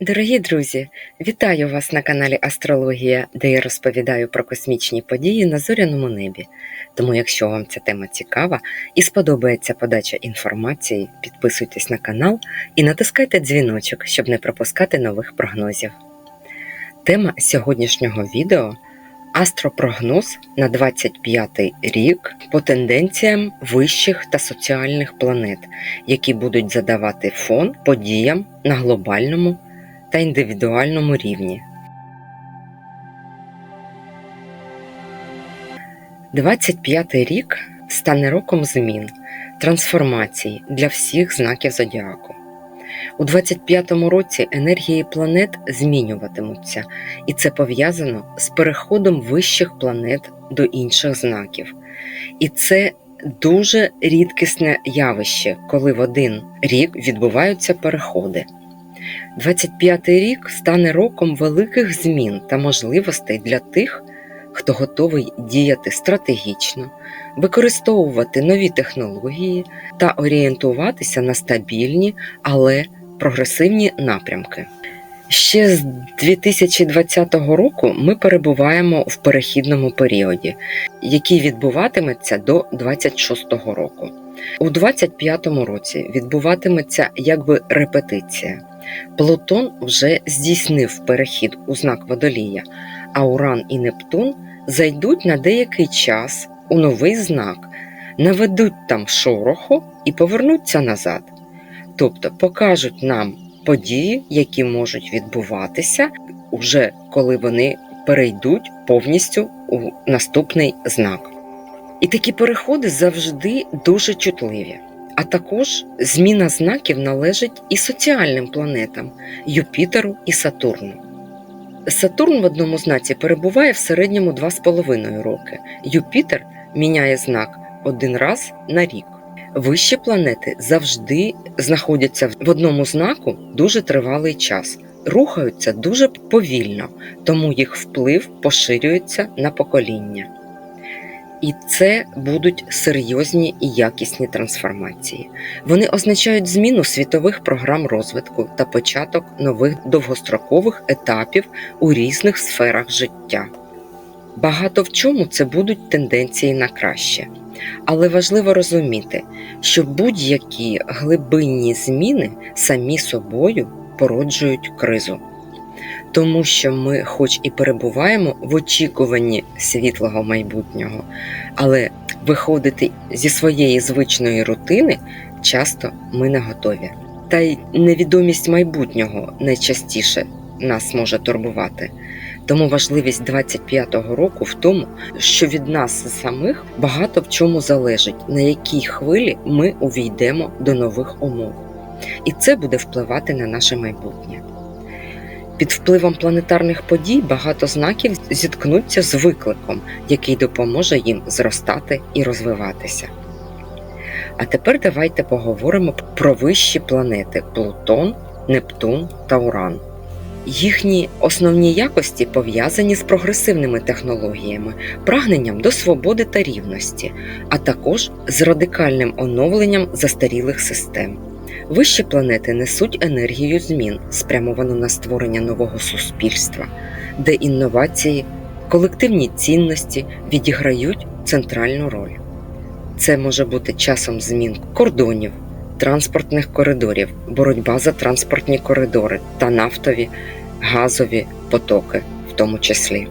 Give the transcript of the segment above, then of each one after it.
Дорогі друзі, вітаю вас на каналі Астрологія, де я розповідаю про космічні події на зоряному небі. Тому, якщо вам ця тема цікава і сподобається подача інформації, підписуйтесь на канал і натискайте дзвіночок, щоб не пропускати нових прогнозів. Тема сьогоднішнього відео астропрогноз на 25 рік по тенденціям вищих та соціальних планет, які будуть задавати фон подіям на глобальному та індивідуальному рівні. 25 рік стане роком змін, трансформацій для всіх знаків зодіаку. У 25-му році енергії планет змінюватимуться, і це пов'язано з переходом вищих планет до інших знаків. І це дуже рідкісне явище, коли в один рік відбуваються переходи. 25-й рік стане роком великих змін та можливостей для тих, хто готовий діяти стратегічно, використовувати нові технології та орієнтуватися на стабільні, але прогресивні напрямки. Ще з 2020 року ми перебуваємо в перехідному періоді, який відбуватиметься до 26 року. У 25 році відбуватиметься якби репетиція. Плутон вже здійснив перехід у знак водолія, а Уран і Нептун зайдуть на деякий час у новий знак, наведуть там шороху і повернуться назад. Тобто покажуть нам події, які можуть відбуватися, уже коли вони перейдуть повністю у наступний знак. І такі переходи завжди дуже чутливі. А також зміна знаків належить і соціальним планетам Юпітеру і Сатурну. Сатурн в одному знаці перебуває в середньому 2,5 роки. Юпітер міняє знак один раз на рік. Вищі планети завжди знаходяться в одному знаку дуже тривалий час, рухаються дуже повільно, тому їх вплив поширюється на покоління. І це будуть серйозні і якісні трансформації. Вони означають зміну світових програм розвитку та початок нових довгострокових етапів у різних сферах життя. Багато в чому це будуть тенденції на краще. Але важливо розуміти, що будь-які глибинні зміни самі собою породжують кризу тому що ми, хоч і перебуваємо в очікуванні світлого майбутнього, але виходити зі своєї звичної рутини часто ми не готові. Та й невідомість майбутнього найчастіше нас може турбувати. Тому важливість 25-го року в тому, що від нас самих багато в чому залежить, на якій хвилі ми увійдемо до нових умов. І це буде впливати на наше майбутнє. Під впливом планетарних подій багато знаків зіткнуться з викликом, який допоможе їм зростати і розвиватися. А тепер давайте поговоримо про вищі планети Плутон, Нептун та Уран. Їхні основні якості пов'язані з прогресивними технологіями, прагненням до свободи та рівності, а також з радикальним оновленням застарілих систем. Вищі планети несуть енергію змін, спрямовану на створення нового суспільства, де інновації, колективні цінності відіграють центральну роль. Це може бути часом змін кордонів, транспортних коридорів, боротьба за транспортні коридори та нафтові, газові потоки, в тому числі.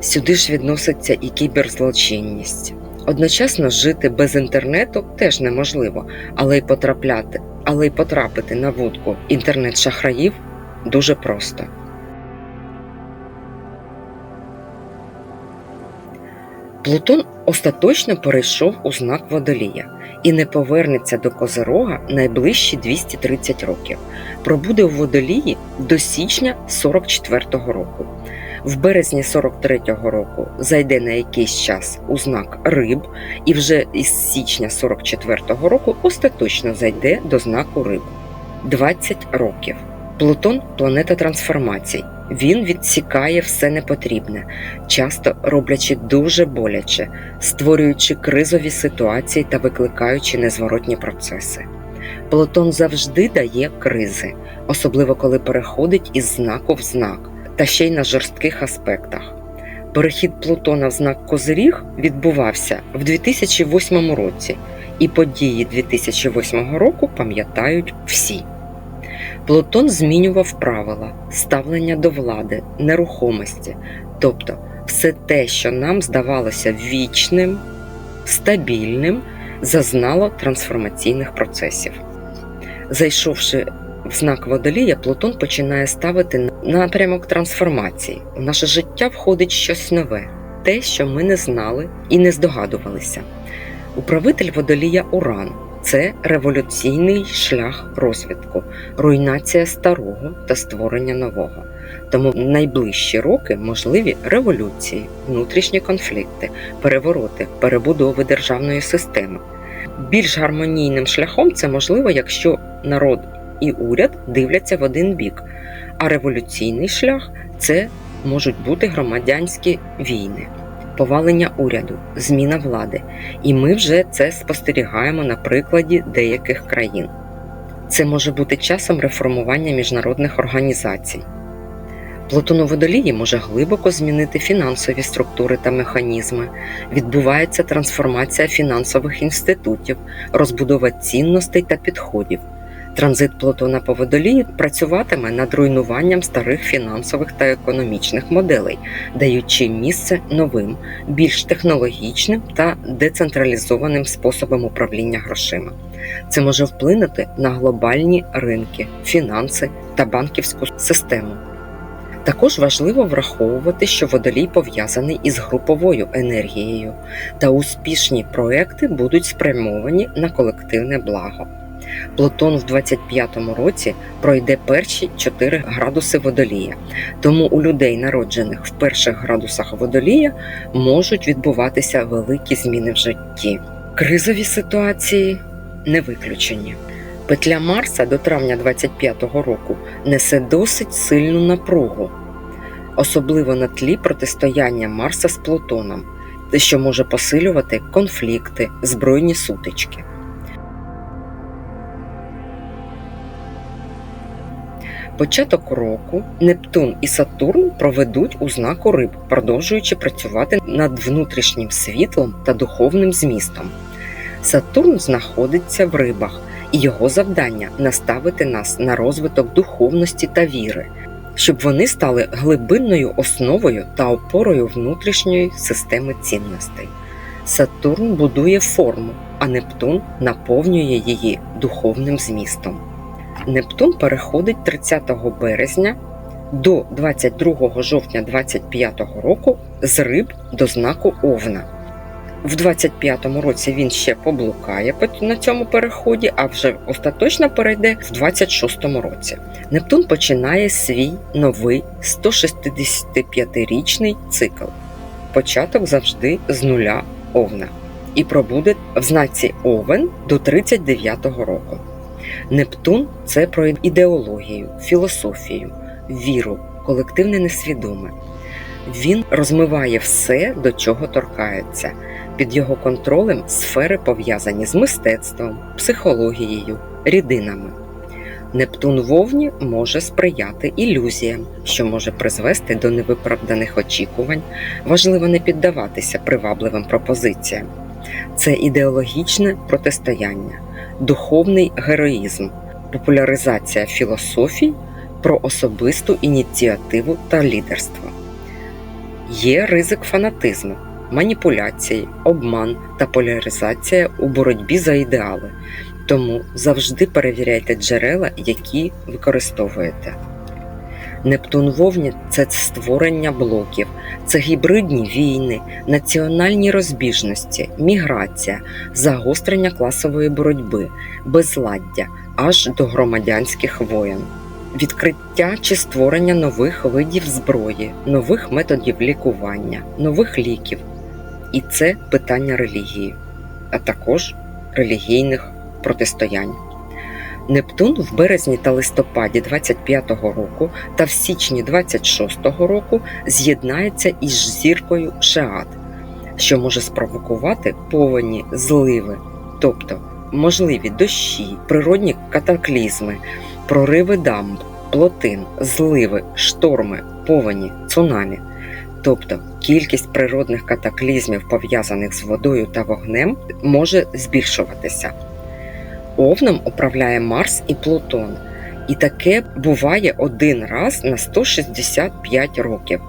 Сюди ж відноситься і кіберзлочинність. Одночасно жити без інтернету теж неможливо, але й потрапляти, але й потрапити на вудку інтернет-шахраїв дуже просто. Плутон остаточно перейшов у знак водолія і не повернеться до Козирога найближчі 230 років. Пробуде у водолії до січня 44-го року. В березні 43-го року зайде на якийсь час у знак риб, і вже із січня 44-го року остаточно зайде до знаку риб. 20 років. Плутон планета трансформацій. Він відсікає все непотрібне, часто роблячи дуже боляче, створюючи кризові ситуації та викликаючи незворотні процеси. Плутон завжди дає кризи, особливо коли переходить із знаку в знак, та ще й на жорстких аспектах. Перехід Плутона в знак Козиріг відбувався в 2008 році, і події 2008 року пам'ятають всі. Плутон змінював правила, ставлення до влади, нерухомості, тобто все те, що нам здавалося вічним, стабільним, зазнало трансформаційних процесів. Зайшовши в знак водолія, Плутон починає ставити напрямок трансформації. У наше життя входить щось нове, те, що ми не знали і не здогадувалися. Управитель водолія Уран це революційний шлях розвитку, руйнація старого та створення нового. Тому в найближчі роки можливі революції, внутрішні конфлікти, перевороти, перебудови державної системи. Більш гармонійним шляхом це можливо, якщо народ і уряд дивляться в один бік, а революційний шлях це можуть бути громадянські війни, повалення уряду, зміна влади. І ми вже це спостерігаємо на прикладі деяких країн. Це може бути часом реформування міжнародних організацій. Плутон у водолії може глибоко змінити фінансові структури та механізми, відбувається трансформація фінансових інститутів, розбудова цінностей та підходів. Транзит Плутона по водолії працюватиме над руйнуванням старих фінансових та економічних моделей, даючи місце новим, більш технологічним та децентралізованим способам управління грошима. Це може вплинути на глобальні ринки, фінанси та банківську систему. Також важливо враховувати, що водолій пов'язаний із груповою енергією, та успішні проекти будуть спрямовані на колективне благо. Плутон в 25-му році пройде перші 4 градуси водолія, тому у людей, народжених в перших градусах водолія, можуть відбуватися великі зміни в житті. Кризові ситуації не виключені. Петля Марса до травня 25-го року несе досить сильну напругу, особливо на тлі протистояння Марса з Плутоном, що може посилювати конфлікти, збройні сутички. Початок року Нептун і Сатурн проведуть у знаку риб, продовжуючи працювати над внутрішнім світлом та духовним змістом. Сатурн знаходиться в рибах, і його завдання наставити нас на розвиток духовності та віри, щоб вони стали глибинною основою та опорою внутрішньої системи цінностей. Сатурн будує форму, а Нептун наповнює її духовним змістом. Нептун переходить 30 березня до 22 жовтня 25 року з риб до знаку Овна. В 25-му році він ще поблукає на цьому переході, а вже остаточно перейде в 26-му році. Нептун починає свій новий 165-річний цикл. Початок завжди з нуля Овна і пробуде в знаці Овен до 39-го року. Нептун це про ідеологію, філософію, віру, колективне несвідоме. Він розмиває все, до чого торкається. Під його контролем сфери пов'язані з мистецтвом, психологією, рідинами. Нептун вовні може сприяти ілюзіям, що може призвести до невиправданих очікувань, важливо не піддаватися привабливим пропозиціям. Це ідеологічне протистояння, духовний героїзм, популяризація філософій про особисту ініціативу та лідерство. Є ризик фанатизму, маніпуляції, обман та поляризація у боротьбі за ідеали. Тому завжди перевіряйте джерела, які використовуєте. Нептун Вовні це створення блоків, це гібридні війни, національні розбіжності, міграція, загострення класової боротьби, безладдя аж до громадянських воєн, відкриття чи створення нових видів зброї, нових методів лікування, нових ліків. І це питання релігії, а також релігійних протистоянь. Нептун в березні та листопаді 25-го року та в січні 26-го року з'єднається із зіркою Шеат, що може спровокувати повені зливи, тобто можливі дощі, природні катаклізми, прориви дамб, плотин, зливи, шторми, повені, цунамі. Тобто кількість природних катаклізмів, пов'язаних з водою та вогнем, може збільшуватися. Овном управляє Марс і Плутон, і таке буває один раз на 165 років.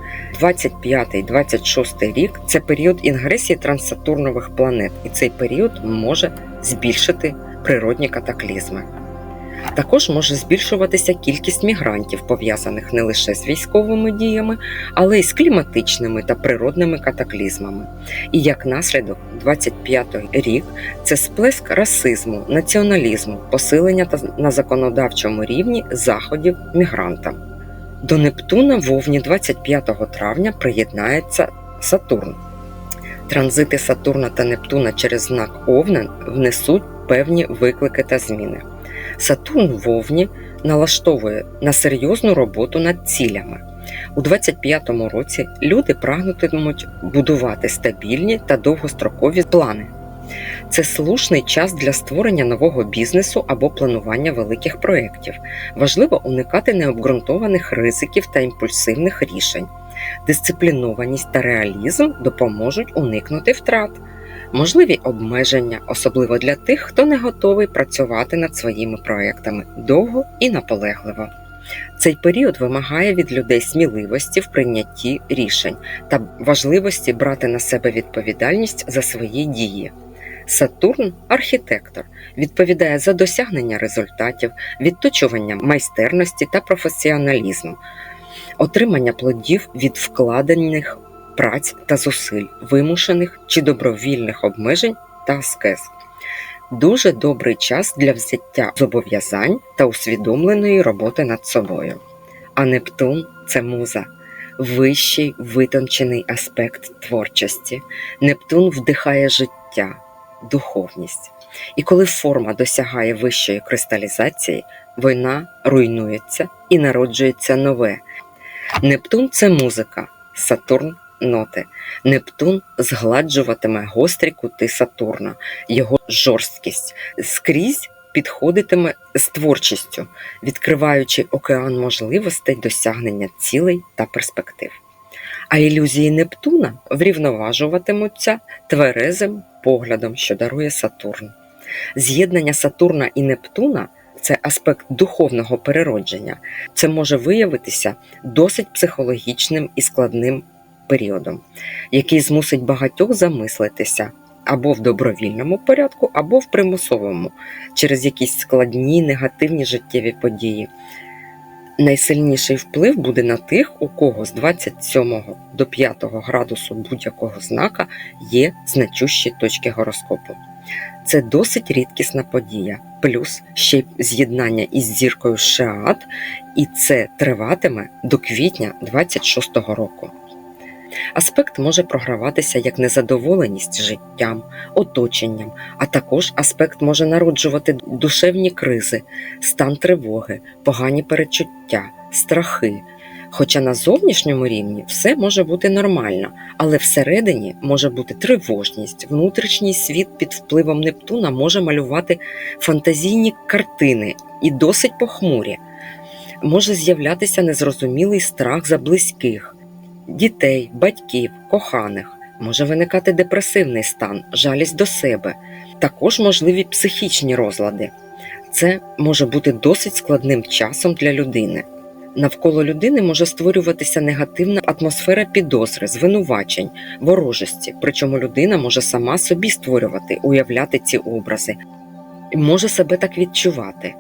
25-26 рік це період інгресії транссатурнових планет, і цей період може збільшити природні катаклізми. Також може збільшуватися кількість мігрантів, пов'язаних не лише з військовими діями, але й з кліматичними та природними катаклізмами. І як наслідок, 25-й рік це сплеск расизму, націоналізму, посилення та на законодавчому рівні заходів мігрантам. До Нептуна в Овні 25 травня приєднається Сатурн. Транзити Сатурна та Нептуна через знак Овна внесуть певні виклики та зміни. Сатурн в Овні налаштовує на серйозну роботу над цілями. У 25-му році люди прагнутимуть будувати стабільні та довгострокові плани. Це слушний час для створення нового бізнесу або планування великих проєктів. Важливо уникати необґрунтованих ризиків та імпульсивних рішень. Дисциплінованість та реалізм допоможуть уникнути втрат. Можливі обмеження, особливо для тих, хто не готовий працювати над своїми проектами довго і наполегливо. Цей період вимагає від людей сміливості в прийнятті рішень та важливості брати на себе відповідальність за свої дії. Сатурн архітектор, відповідає за досягнення результатів, відточування майстерності та професіоналізму, отримання плодів від вкладених праць та зусиль, вимушених чи добровільних обмежень та аскез. Дуже добрий час для взяття зобов'язань та усвідомленої роботи над собою. А Нептун це муза, вищий витончений аспект творчості. Нептун вдихає життя, духовність. І коли форма досягає вищої кристалізації, вона руйнується і народжується нове. Нептун це музика, Сатурн ноти. Нептун згладжуватиме гострі кути Сатурна, його жорсткість скрізь підходитиме з творчістю, відкриваючи океан можливостей досягнення цілей та перспектив. А ілюзії Нептуна врівноважуватимуться тверезим поглядом, що дарує Сатурн. З'єднання Сатурна і Нептуна це аспект духовного переродження. Це може виявитися досить психологічним і складним періодом, який змусить багатьох замислитися або в добровільному порядку, або в примусовому, через якісь складні негативні життєві події. Найсильніший вплив буде на тих, у кого з 27 до 5 градусу будь-якого знака є значущі точки гороскопу. Це досить рідкісна подія, плюс ще й з'єднання із зіркою Шеат, і це триватиме до квітня 26-го року. Аспект може програватися як незадоволеність життям, оточенням, а також аспект може народжувати душевні кризи, стан тривоги, погані перечуття, страхи. Хоча на зовнішньому рівні все може бути нормально, але всередині може бути тривожність, внутрішній світ під впливом Нептуна може малювати фантазійні картини і досить похмурі. Може з'являтися незрозумілий страх за близьких дітей, батьків, коханих. Може виникати депресивний стан, жалість до себе, також можливі психічні розлади. Це може бути досить складним часом для людини. Навколо людини може створюватися негативна атмосфера підозри, звинувачень, ворожості, причому людина може сама собі створювати, уявляти ці образи може себе так відчувати.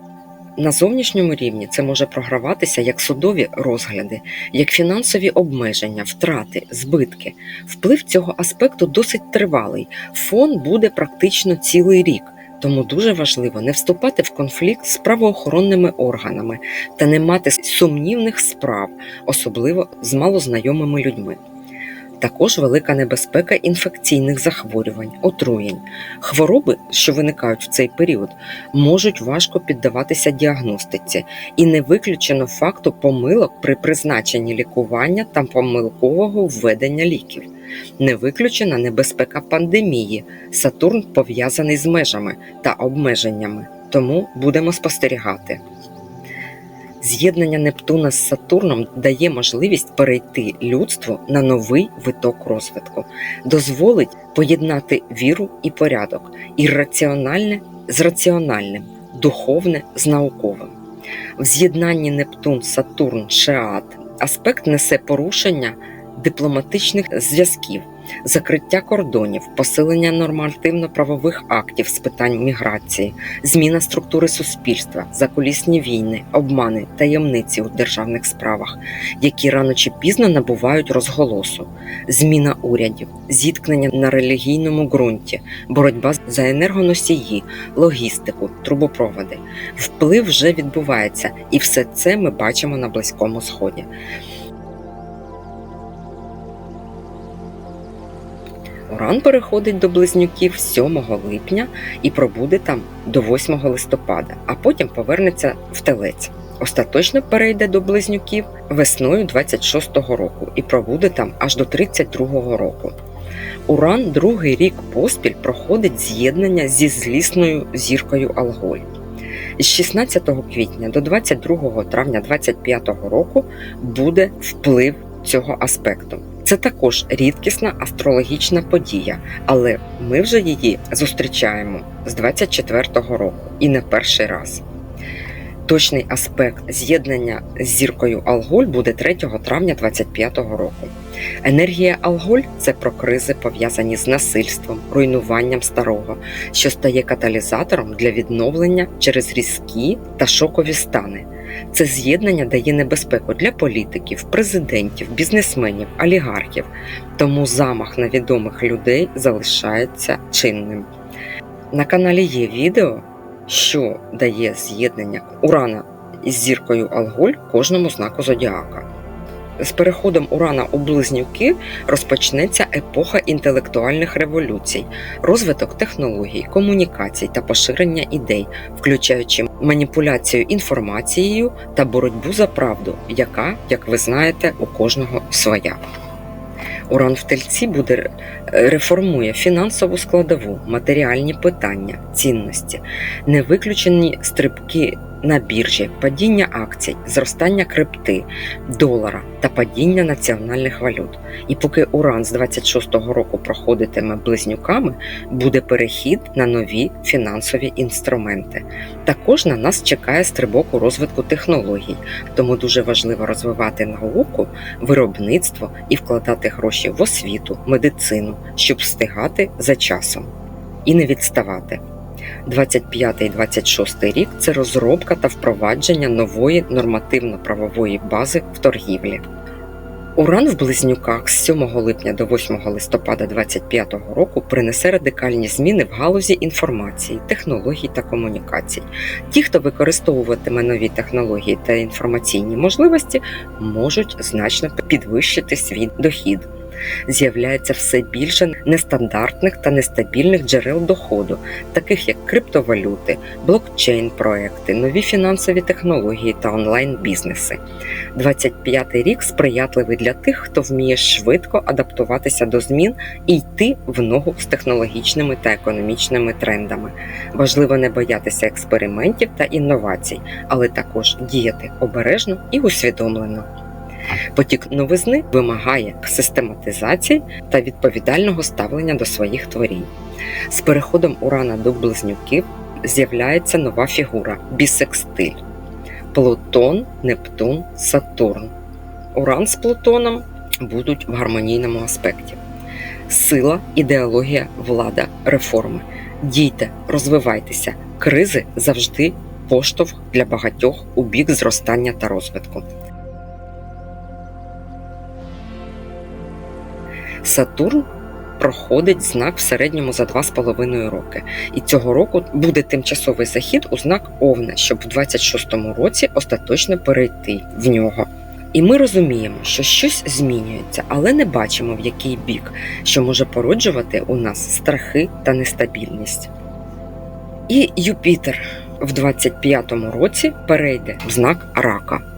На зовнішньому рівні це може програватися як судові розгляди, як фінансові обмеження, втрати, збитки. Вплив цього аспекту досить тривалий. Фон буде практично цілий рік, тому дуже важливо не вступати в конфлікт з правоохоронними органами та не мати сумнівних справ, особливо з малознайомими людьми. Також велика небезпека інфекційних захворювань, отруєнь. Хвороби, що виникають в цей період, можуть важко піддаватися діагностиці, і не виключено факту помилок при призначенні лікування та помилкового введення ліків. Не виключена небезпека пандемії. Сатурн пов'язаний з межами та обмеженнями, тому будемо спостерігати. З'єднання Нептуна з Сатурном дає можливість перейти людству на новий виток розвитку, дозволить поєднати віру і порядок, ірраціональне з раціональним, духовне з науковим. В з'єднанні Нептун, Сатурн, Шеат аспект несе порушення дипломатичних зв'язків, закриття кордонів, посилення нормативно-правових актів з питань міграції, зміна структури суспільства, закулісні війни, обмани, таємниці у державних справах, які рано чи пізно набувають розголосу, зміна урядів, зіткнення на релігійному ґрунті, боротьба за енергоносії, логістику, трубопроводи. Вплив вже відбувається, і все це ми бачимо на Близькому Сході. Уран переходить до близнюків 7 липня і пробуде там до 8 листопада, а потім повернеться в телець. Остаточно перейде до близнюків весною 26-го року і пробуде там аж до 32-го року. Уран другий рік поспіль проходить з'єднання зі злісною зіркою Алголь. З 16 квітня до 22 травня 25 року буде вплив цього аспекту. Це також рідкісна астрологічна подія, але ми вже її зустрічаємо з 24-го року і не перший раз. Точний аспект з'єднання з зіркою Алголь буде 3 травня 25-го року. Енергія Алголь це про кризи, пов'язані з насильством, руйнуванням старого, що стає каталізатором для відновлення через різкі та шокові стани. Це з'єднання дає небезпеку для політиків, президентів, бізнесменів, олігархів, тому замах на відомих людей залишається чинним. На каналі є відео, що дає з'єднання Урана із зіркою Алголь кожному знаку зодіака. З переходом Урана у близнюки розпочнеться епоха інтелектуальних революцій, розвиток технологій, комунікацій та поширення ідей, включаючи маніпуляцію інформацією та боротьбу за правду, яка, як ви знаєте, у кожного своя. Уран в тельці буде реформує фінансову складову, матеріальні питання, цінності, не виключені стрибки на біржі, падіння акцій, зростання крипти, долара та падіння національних валют. І поки Уран з 26-го року проходитиме близнюками, буде перехід на нові фінансові інструменти. Також на нас чекає стрибок у розвитку технологій, тому дуже важливо розвивати науку, виробництво і вкладати гроші в освіту, медицину, щоб встигати за часом і не відставати. 25-26 рік це розробка та впровадження нової нормативно-правової бази в торгівлі. Уран в близнюках з 7 липня до 8 листопада 2025 року принесе радикальні зміни в галузі інформації, технологій та комунікацій. Ті, хто використовуватиме нові технології та інформаційні можливості, можуть значно підвищити свій дохід з'являється все більше нестандартних та нестабільних джерел доходу, таких як криптовалюти, блокчейн-проекти, нові фінансові технології та онлайн-бізнеси. 25-й рік сприятливий для тих, хто вміє швидко адаптуватися до змін і йти в ногу з технологічними та економічними трендами. Важливо не боятися експериментів та інновацій, але також діяти обережно і усвідомлено. Потік новизни вимагає систематизації та відповідального ставлення до своїх творінь. З переходом Урана до близнюків з'являється нова фігура бісекстиль Плутон, Нептун, Сатурн. Уран з Плутоном будуть в гармонійному аспекті. Сила, ідеологія, влада, реформи. Дійте, розвивайтеся, кризи завжди поштовх для багатьох у бік зростання та розвитку. Сатурн проходить знак в середньому за 2,5 роки. І цього року буде тимчасовий захід у знак Овна, щоб в 26-му році остаточно перейти в нього. І ми розуміємо, що щось змінюється, але не бачимо, в який бік, що може породжувати у нас страхи та нестабільність. І Юпітер в 25-му році перейде в знак рака.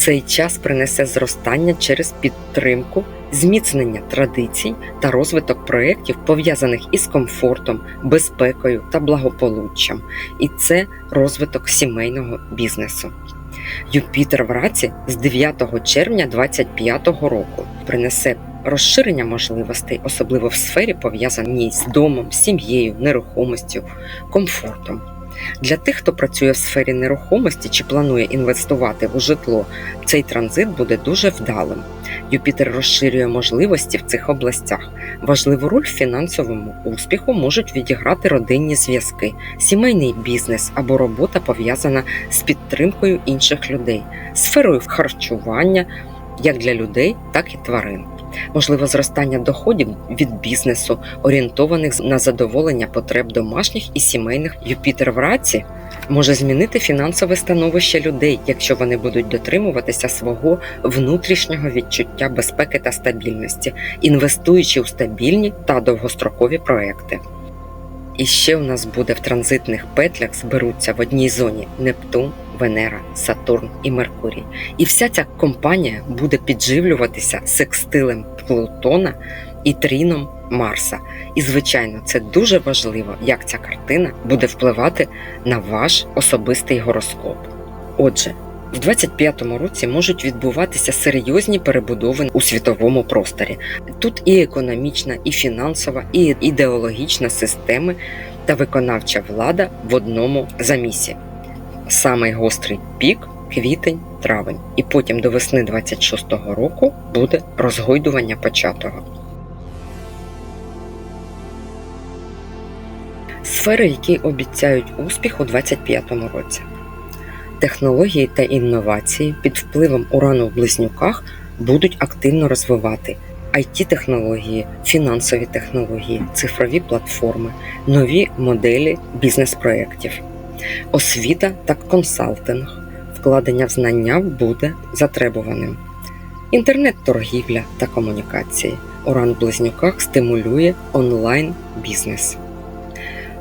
Цей час принесе зростання через підтримку, зміцнення традицій та розвиток проєктів, пов'язаних із комфортом, безпекою та благополуччям, і це розвиток сімейного бізнесу. Юпітер в раці з 9 червня 2025 року принесе розширення можливостей, особливо в сфері, пов'язаній з домом, сім'єю, нерухомістю, комфортом. Для тих, хто працює в сфері нерухомості чи планує інвестувати у житло, цей транзит буде дуже вдалим. Юпітер розширює можливості в цих областях. Важливу роль в фінансовому успіху можуть відіграти родинні зв'язки, сімейний бізнес або робота пов'язана з підтримкою інших людей, сферою харчування як для людей, так і тварин. Можливо, зростання доходів від бізнесу, орієнтованих на задоволення потреб домашніх і сімейних Юпітер в раці може змінити фінансове становище людей, якщо вони будуть дотримуватися свого внутрішнього відчуття безпеки та стабільності, інвестуючи у стабільні та довгострокові проекти. І ще у нас буде в транзитних петлях зберуться в одній зоні Нептун, Венера, Сатурн і Меркурій. І вся ця компанія буде підживлюватися секстилем Плутона і тріном Марса. І, звичайно, це дуже важливо, як ця картина буде впливати на ваш особистий гороскоп. Отже, в 25-му році можуть відбуватися серйозні перебудови у світовому просторі. Тут і економічна, і фінансова, і ідеологічна системи та виконавча влада в одному замісі. Самий гострий пік квітень, травень, і потім до весни 26-го року буде розгойдування початого. Сфери, які обіцяють успіх у 25-му році. Технології та інновації під впливом урану в близнюках будуть активно розвивати it технології фінансові технології, цифрові платформи, нові моделі бізнес-проєктів, освіта та консалтинг, вкладення в знання буде затребуваним, інтернет-торгівля та комунікації. Уран в близнюках стимулює онлайн-бізнес.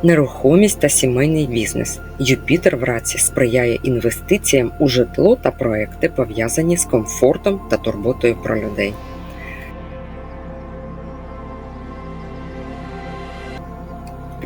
Нерухомість та сімейний бізнес. Юпітер в раці сприяє інвестиціям у житло та проекти, пов'язані з комфортом та турботою про людей.